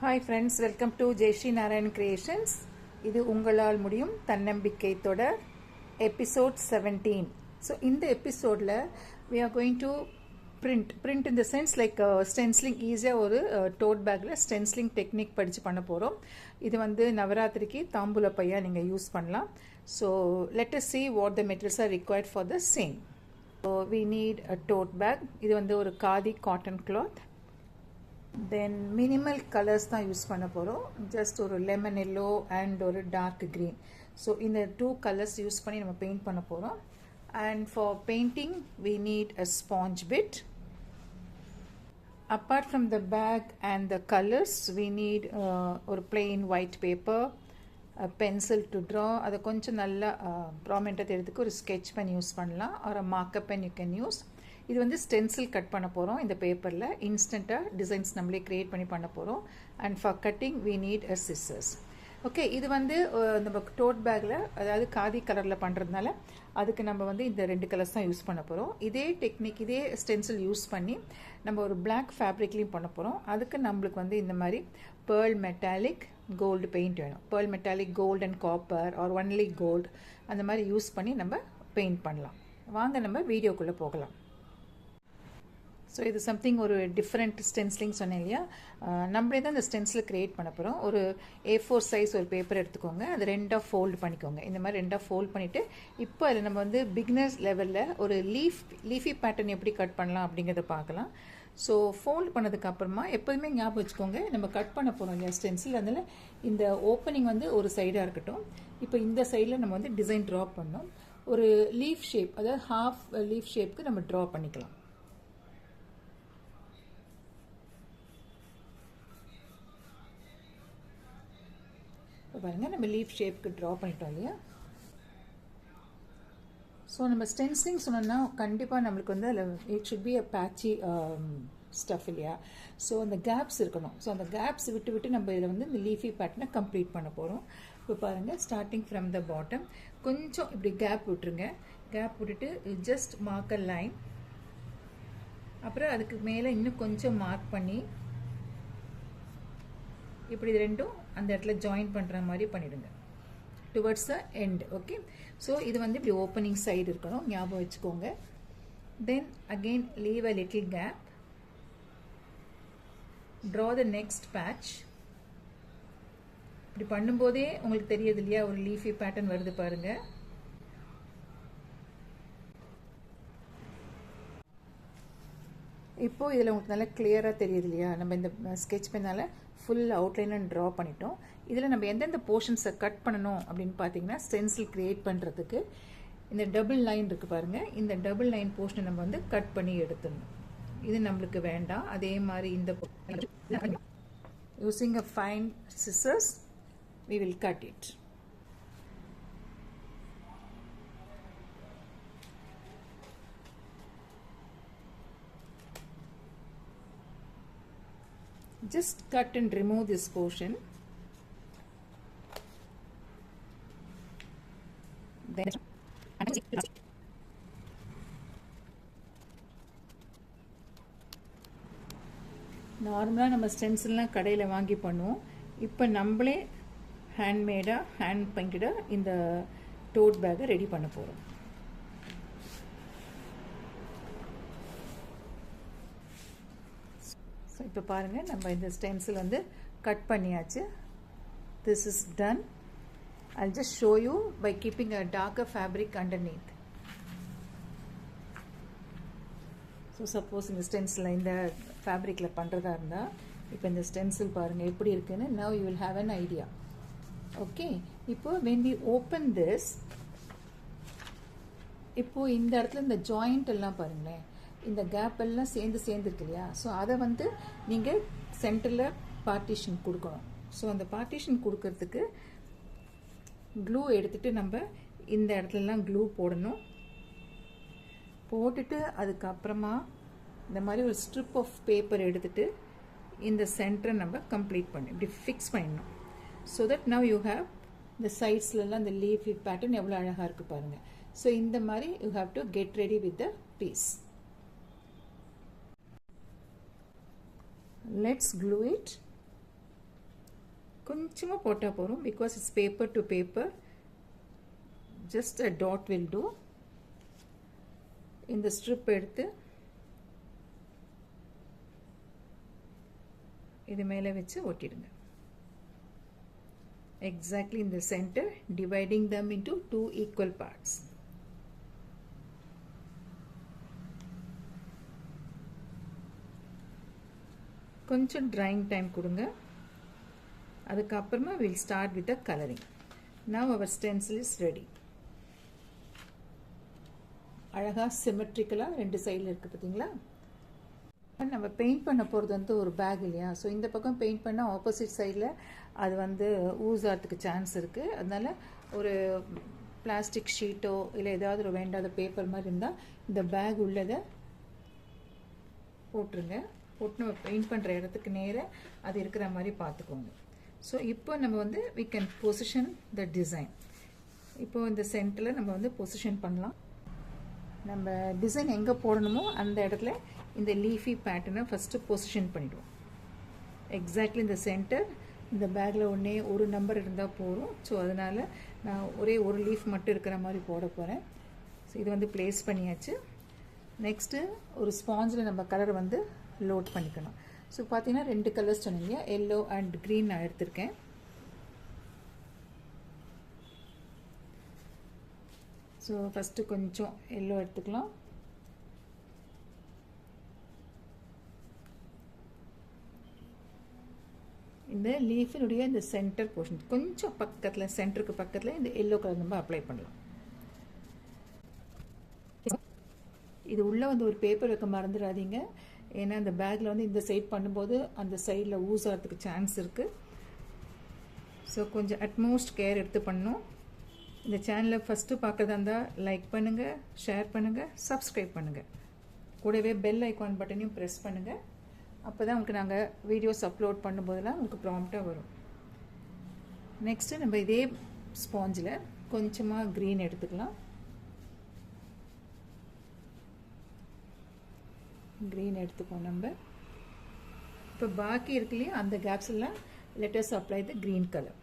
Hi friends welcome to Jaishree Narayan creations இது உங்களால் முடியும் தன்னம்பிக்கை தொடர் எபிசோட் செவன்டீன் ஸோ இந்த எபிசோடில் we are going to print print in the sense like stencilling ஈஸியாக ஒரு டோட் பேக்கில் ஸ்டென்ஸ்லிங் டெக்னிக் படித்து பண்ண போகிறோம் இது வந்து நவராத்திரிக்கு தாம்பூல பையாக நீங்கள் யூஸ் பண்ணலாம். So let us see what the materials are required for the same so we need a tote bag இது வந்து ஒரு khadi cotton cloth then minimal colours தான் யூஸ் பண்ண போகிறோம் ஜஸ்ட் ஒரு லெமன் எல்லோ அண்ட் ஒரு டார்க் க்ரீன் ஸோ இந்த two colours use பண்ணி நம்ம பெயிண்ட் பண்ண போகிறோம் and for painting we need a sponge bit apart from the bag and the colors we need uh, ஒரு plain white paper a pencil to draw. அதை கொஞ்சம் நல்லா uh, ப்ராமெண்ட்டாக தெரியுதுக்கு ஒரு ஸ்கெச் பென் யூஸ் பண்ணலாம். ஒரு marker pen you can use இது வந்து stencil cut பண்ண போகிறோம் இந்த பேப்பரில் இன்ஸ்டண்ட்டாக டிசைன்ஸ் நம்மளே க்ரியேட் பண்ணி பண்ண போகிறோம் and for cutting we need a scissors okay இது வந்து நம்ம டோட் பேக்கில் அதாவது காதி கலரில் பண்ணுறதுனால அதுக்கு நம்ம வந்து இந்த ரெண்டு கலர்ஸ் தான் யூஸ் பண்ண போகிறோம் இதே டெக்னிக் இதே ஸ்டென்சில் யூஸ் பண்ணி நம்ம ஒரு பிளாக் ஃபேப்ரிக்லேயும் பண்ண போகிறோம் அதுக்கு நம்மளுக்கு வந்து இந்த மாதிரி பேர்ல் மெட்டாலிக் கோல்டு பெயிண்ட் வேணும். Pearl metallic gold and copper or only gold அந்த மாதிரி யூஸ் பண்ணி நம்ம பெயிண்ட் பண்ணலாம். வாங்க நம்ம வீடியோக்குள்ளே போகலாம். ஸோ இது சம்திங் ஒரு டிஃப்ரெண்ட் ஸ்டென்சிலிங் சொன்னேன் இல்லையா? நம்மளே தான் இந்த ஸ்டென்ஸில் க்ரியேட் பண்ண போகிறோம் ஒரு ஏ ஃபோர் சைஸ் ஒரு பேப்பர் எடுத்துக்கோங்க. அது ரெண்டாக ஃபோல்டு பண்ணிக்கோங்க. இந்த மாதிரி ரெண்டாக ஃபோல்ட் பண்ணிவிட்டு இப்போ அதில் நம்ம வந்து பிக்னர்ஸ் லெவலில் ஒரு லீஃப் லீஃபி பேட்டர்ன் எப்படி கட் பண்ணலாம் அப்படிங்கிறத பார்க்கலாம். ஸோ ஃபோல்ட் பண்ணதுக்கு அப்புறமா எப்போதுமே ஞாபகம் வச்சுக்கோங்க நம்ம கட் பண்ண போகிறோம் இல்லையா ஸ்டென்சில் அதனால் இந்த ஓப்பனிங் வந்து ஒரு சைடாக இருக்கட்டும். இப்போ இந்த சைடில் நம்ம வந்து டிசைன் ட்ரா பண்ணோம். ஒரு லீஃப் ஷேப் அதாவது ஹாஃப் லீஃப் ஷேப்க்கு நம்ம ட்ரா பண்ணிக்கலாம். இப்போ பாருங்கள் நம்ம லீஃப் ஷேப்க்கு ட்ரா பண்ணிட்டோம் இல்லையா? ஸோ நம்ம ஸ்டென்சிலிங் சொன்னோம்னா கண்டிப்பாக நம்மளுக்கு வந்து அதில் it should be a patchy stuff இல்லையா? ஸோ அந்த கேப்ஸ் இருக்கணும். ஸோ அந்த கேப்ஸ் விட்டு விட்டு நம்ம இதில் வந்து இந்த லீஃபி பேட்டனை கம்ப்ளீட் பண்ண போகிறோம் இப்போ பாருங்கள் ஸ்டார்டிங் ஃப்ரம் த பாட்டம் கொஞ்சம் இப்படி கேப் விட்டுருங்க. கேப் விட்டுட்டு ஜஸ்ட் மார்க் அ லைன் அப்புறம் அதுக்கு மேலே இன்னும் கொஞ்சம் மார்க் பண்ணி இப்படி இது ரெண்டும் அந்த இடத்துல ஜாயின் பண்ணுற மாதிரி பண்ணிடுங்க. Towards the end okay so இது வந்து இப்படி ஓப்பனிங் சைடு இருக்கணும். ஞாபகம் வச்சுக்கோங்க. Then again leave a little gap draw the next patch இப்படி பண்ணும்போதே உங்களுக்கு தெரியுது இல்லையா? ஒரு லீஃபி பேட்டர்ன் வருது பாருங்க. இப்போ இதில் உங்களுக்கு நல்லா கிளியராக தெரியுது இல்லையா? நம்ம இந்த ஸ்கெச் பெண்ணால் ஃபுல் அவுட்லைனாக ட்ரா பண்ணிட்டோம். இதில் நம்ம எந்தெந்த போர்ஷன்ஸை கட் பண்ணணும் அப்படின்னு பார்த்தீங்கன்னா ஸ்டென்சில் க்ரியேட் பண்ணுறதுக்கு இந்த டபுள் லைன் இருக்குது பாருங்கள் இந்த டபுள் லைன் போர்ஷனை நம்ம வந்து கட் பண்ணி எடுத்துடணும். இது நம்மளுக்கு வேண்டாம். அதே மாதிரி இந்த using a fine scissors we will cut it just cut and remove this portion. Then நார்மலாக நம்ம ஸ்டென்சில்லாம் கடையில் வாங்கி பண்ணுவோம். இப்போ நம்மளே ஹேண்ட்மேடாக ஹேண்ட் பங்கிட இந்த டோட் பேக்கை ரெடி பண்ண போகிறோம் ஸோ இப்போ பாருங்கள் நம்ம இந்த ஸ்டென்சில் வந்து கட் பண்ணியாச்சு. This is done I just show you by keeping a darker fabric underneath so suppose இந்த ஸ்டென்சில் இந்த ஃபேப்ரிக்கில் பண்ணுறதா இருந்தால் இப்போ இந்த ஸ்டென்சில் பாருங்கள் எப்படி இருக்குன்னு now you will have an idea okay இப்போ வென் வி ஓப்பன் திஸ் இப்போது இந்த இடத்துல இந்த ஜாயிண்ட் எல்லாம் பாருங்களேன். இந்த கேப் எல்லாம் சேர்ந்து சேர்ந்துருக்கு இல்லையா? ஸோ அதை வந்து நீங்கள் சென்டரில் பார்ட்டிஷன் கொடுக்கணும். ஸோ அந்த பார்ட்டிஷன் கொடுக்கறதுக்கு க்ளூ எடுத்துகிட்டு நம்ம இந்த இடத்துலலாம் க்ளூ போடணும். போட்டுட்டு அதுக்கப்புறமா இந்த மாதிரி ஒரு ஸ்ட்ரிப் ஆஃப் பேப்பர் எடுத்துகிட்டு இந்த சென்டரை நம்ம கம்ப்ளீட் பண்ணி இப்படி ஃபிக்ஸ் பண்ணிடணும் so that now you have இந்த சைட்ஸ்லலாம் இந்த லீஃப் பேட்டர்ன் எவ்வளோ அழகாக இருக்குது பாருங்கள் ஸோ இந்த மாதிரி you have to get ready with the piece let's glue it கொஞ்சமாக போட்டால் போகிறோம் because it's paper to paper just a dot will do இந்த ஸ்ட்ரிப் எடுத்து இது மேலே வச்சு ஒட்டிடுங்க. Exactly in the center dividing them into two equal parts. கொஞ்சம் ட்ரைங் டைம் கொடுங்க. அதுக்கப்புறமா will start with the colouring now our stencil is ready அழகாக சிமெட்ரிக்கலாக ரெண்டு சைடில் இருக்குது பார்த்தீங்களா நம்ம பெயிண்ட் பண்ண போகிறது வந்து ஒரு பேக் இல்லையா? ஸோ இந்த பக்கம் பெயிண்ட் பண்ணால் ஆப்போசிட் சைடில் அது வந்து ஊஸ் ஆகிறதுக்கு சான்ஸ் இருக்குது அதனால் ஒரு பிளாஸ்டிக் ஷீட்டோ இல்லை ஏதாவது ஒரு வேண்டாத பேப்பர் மாதிரி இருந்தால் இந்த பேக் உள்ளதை போட்டுருங்க. போட்டு பெயிண்ட் பண்ணுற இடத்துக்கு நேராக அது இருக்கிற மாதிரி பார்த்துக்கோங்க ஸோ இப்போ நம்ம வந்து we can position the design இப்போ இந்த சென்டரில் நம்ம வந்து பொசிஷன் பண்ணலாம். நம்ம டிசைன் எங்கே போடணுமோ அந்த இடத்துல இந்த லீஃபி பேட்டர்னை ஃபஸ்ட்டு பொசிஷன் பண்ணிவிடுவோம் எக்ஸாக்ட்லி இந்த சென்டர் இந்த பேக்கில் ஒன்றே ஒரு நம்பர் இருந்தால் போதும். ஸோ அதனால் நான் ஒரே ஒரு லீஃப் மட்டும் இருக்கிற மாதிரி போட போகிறேன் ஸோ இது வந்து ப்ளேஸ் பண்ணியாச்சு. நெக்ஸ்ட்டு ஒரு ஸ்பாஞ்சில் நம்ம கலர் வந்து லோட் பண்ணிக்கணும். ஸோ பார்த்தீங்கன்னா ரெண்டு கலர்ஸ் சொன்னீங்க. எல்லோ அண்ட் க்ரீன் நான் எடுத்திருக்கேன். ஸோ ஃபஸ்ட்டு கொஞ்சம் எல்லோ எடுத்துக்கலாம். இந்த லீஃபினுடைய இந்த சென்டர் போர்ஷன் கொஞ்சம் பக்கத்தில் சென்டருக்கு பக்கத்தில் இந்த எல்லோ கலர் நம்ம அப்ளை பண்ணலாம். இது உள்ளே வந்து ஒரு பேப்பர் வைக்க மறந்துடாதீங்க. ஏன்னா அந்த பேக்கில் வந்து இந்த சைட் பண்ணும்போது அந்த சைடில் ஊஸ் ஆகிறதுக்கு சான்ஸ் இருக்குது ஸோ கொஞ்சம் அட்மோஸ்ட் கேர் எடுத்து பண்ணணும் இந்த சேனலை ஃபஸ்ட்டு பார்க்குறதா இருந்தால் லைக் பண்ணுங்கள் ஷேர் பண்ணுங்கள் சப்ஸ்கிரைப் பண்ணுங்கள் கூடவே பெல் ஐக்கான் பட்டனையும் ப்ரெஸ் பண்ணுங்கள் அப்போ தான் உங்களுக்கு நாங்கள் வீடியோஸ் அப்லோட் பண்ணும்போதெல்லாம் உங்களுக்கு ப்ராம்ப்டாக வரும். நெக்ஸ்ட்டு நம்ம இதே ஸ்பாஞ்சில் கொஞ்சமாக க்ரீன் எடுத்துக்கலாம். க்ரீன் எடுத்துப்போம் நம்ம. இப்போ பாக்கி இருக்கு இல்லையா அந்த கேப்ஸ் எல்லாம் letters apply the green colour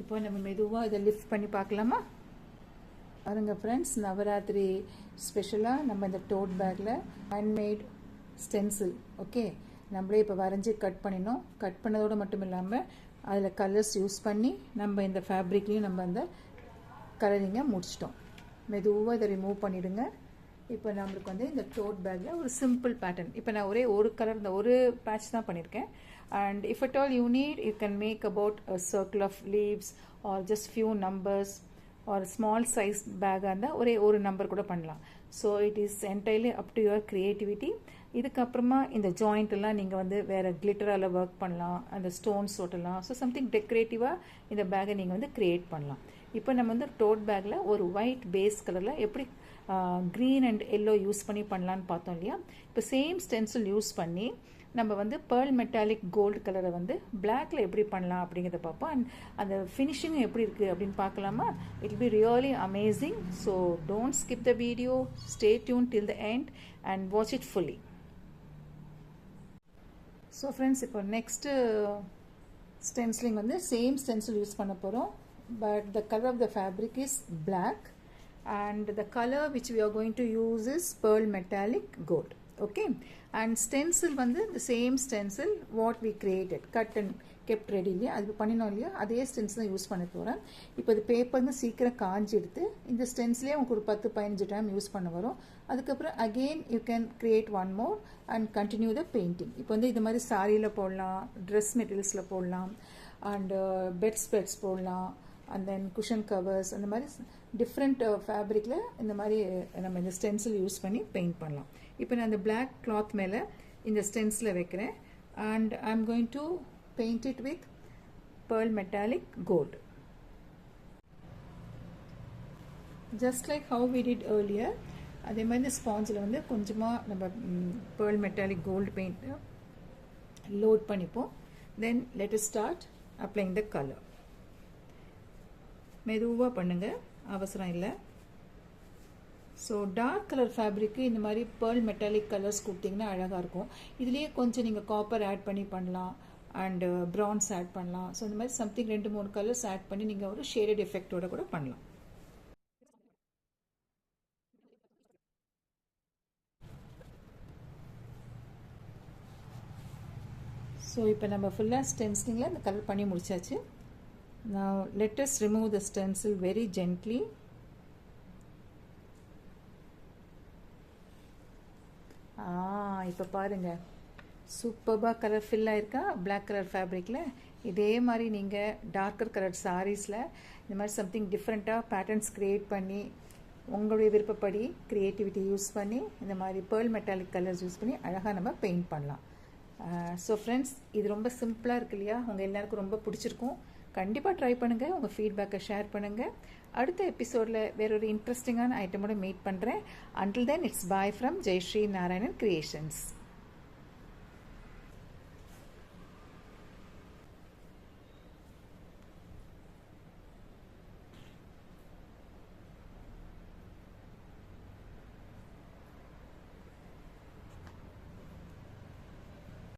இப்போ நம்ம மெதுவாக இதை லிஃப்ட் பண்ணி பார்க்கலாமா? பாருங்க ஃப்ரெண்ட்ஸ் நவராத்திரி ஸ்பெஷலாக நம்ம இந்த டோட் பேக்கில் ஹேண்ட்மேட் ஸ்டென்சில் ஓகே நம்மளே இப்போ வரைஞ்சி கட் பண்ணினோம். கட் பண்ணதோடு மட்டும் இல்லாமல் அதில் கலர்ஸ் யூஸ் பண்ணி நம்ம இந்த ஃபேப்ரிக்லேயும் நம்ம அந்த கலரிங்கை முடிச்சிட்டோம். மெதுவாக இதை ரிமூவ் பண்ணிவிடுங்க இப்போ நம்மளுக்கு வந்து இந்த டோட் பேக்கில் ஒரு சிம்பிள் பேட்டர்ன் இப்போ நான் ஒரே ஒரு கலர் இந்த ஒரு பேட்ச் தான் பண்ணியிருக்கேன் and if at all you need you can make about a circle of leaves or just few numbers ஒரு ஸ்மால் சைஸ் பேக்காக இருந்தால் ஒரே ஒரு நம்பர் கூட பண்ணலாம். So it is entirely up to your creativity இதுக்கப்புறமா இந்த ஜாயிண்ட் எல்லாம் நீங்கள் வந்து வேறு கிளிட்டரால் ஒர்க் பண்ணலாம். அந்த ஸ்டோன்ஸ் ஒட்டலாம் ஸோ சம்திங் டெக்கரேட்டிவாக இந்த பேக்கை நீங்கள் வந்து க்ரியேட் பண்ணலாம். இப்போ நம்ம வந்து டோட் பேக்கில் ஒரு ஒயிட் பேஸ் கலரில் எப்படி க்ரீன் அண்ட் எல்லோ யூஸ் பண்ணி பண்ணலான்னு பார்த்தோம் இல்லையா? இப்போ சேம் ஸ்டென்சில் யூஸ் பண்ணி நம்ம வந்து பேர்ல் மெட்டாலிக் கோல்டு கலரை வந்து பிளாக்ல எப்படி பண்ணலாம் அப்படிங்கிறத பார்ப்போம். அண்ட் அந்த ஃபினிஷிங் எப்படி இருக்குது அப்படின்னு பார்க்கலாமா? It be really amazing so don't skip the video stay tuned till the end and watch it fully so friends இப்போ நெக்ஸ்ட்டு ஸ்டென்சிலிங் uh, வந்து சேம் ஸ்டென்சில் யூஸ் பண்ண போகிறோம் but the color of the fabric is black and the color which we are going to use is pearl metallic gold okay? And stencil வந்து the same stencil what we created cut and kept ready இல்லையா? அது பண்ணினோம் இல்லையா? அதே stencil தான் use பண்ண போகிறேன் இப்போ இது பேப்பர் வந்து சீக்கிரம் காஞ்சி எடுத்து இந்த ஸ்டென்சிலே உங்களுக்கு ஒரு பத்து பதினஞ்சு டைம் யூஸ் பண்ண வரும். அதுக்கப்புறம் again you can create one more and continue the painting இப்போ வந்து இது மாதிரி சாரியில் போடலாம் ட்ரெஸ் மெட்டீரியல்ஸில் போடலாம் அண்டு பெட் ஸ்பெட்ஸ் போடலாம் அண்ட் தென் குஷன் கவர்ஸ் அந்த மாதிரி டிஃப்ரெண்ட் ஃபேப்ரிக்கில் uh, இந்த மாதிரி uh, நம்ம இந்த ஸ்டென்சில் யூஸ் பண்ணி பெயிண்ட் பண்ணலாம். இப்போ நான் அந்த பிளாக் கிளாத் மேலே இந்த ஸ்டென்சில் வைக்கிறேன். And I am going to paint it with pearl metallic gold just like how we did earlier அதே மாதிரி இந்த ஸ்பாஞ்சில் வந்து கொஞ்சமாக நம்ம pearl metallic gold paint load பண்ணிப்போம். Then let start applying the colour மெதுவாக பண்ணுங்கள் அவசரம் இல்லை. ஸோ டார்க் கலர் ஃபேப்ரிக்கு இந்த மாதிரி பேர்ல் மெட்டாலிக் கலர்ஸ் கொடுத்தீங்கன்னா அழகாக இருக்கும். இதுலேயே கொஞ்சம் நீங்கள் காப்பர் ஆட் பண்ணி பண்ணலாம். அண்டு ப்ரான்ஸ் ஆட் பண்ணலாம். ஸோ இந்த மாதிரி சம்திங் ரெண்டு மூணு கலர்ஸ் ஆட் பண்ணி நீங்கள் ஒரு ஷேடட் எஃபெக்டோட கூட பண்ணலாம். ஸோ இப்போ நம்ம ஃபுல்லாக ஸ்டென்சிலிங்கில் இந்த கலர் பண்ணி முடிச்சாச்சு. நான் let's remove the stencil very gently ah இப்போ பாருங்கள் சூப்பர்பாக கலர்ஃபில்லாக இருக்கா பிளாக் கலர் ஃபேப்ரிக்கில் இதே மாதிரி நீங்கள் டார்க்கர் கலர் சாரீஸில் இந்த மாதிரி சம்திங் டிஃப்ரெண்ட்டாக பேட்டர்ன்ஸ் க்ரியேட் பண்ணி உங்களுடைய விருப்பப்படி க்ரியேட்டிவிட்டி யூஸ் பண்ணி இந்த மாதிரி பேர்ல் மெட்டாலிக் கலர்ஸ் யூஸ் பண்ணி அழகாக நம்ம பெயிண்ட் பண்ணலாம். ஸோ ஃப்ரெண்ட்ஸ் இது ரொம்ப சிம்பிளாக இருக்கு இல்லையா? உங்கள் எல்லாருக்கும் ரொம்ப பிடிச்சிருக்கும். கண்டிப்பாக ட்ரை பண்ணுங்கள் உங்கள் ஃபீட்பேக்கை ஷேர் பண்ணுங்கள் அடுத்த எபிசோடில் வேறொரு இன்ட்ரெஸ்டிங்கான ஐட்டமோட மீட் பண்ணுறேன் until then it's bye from Jaishree Narayanan creations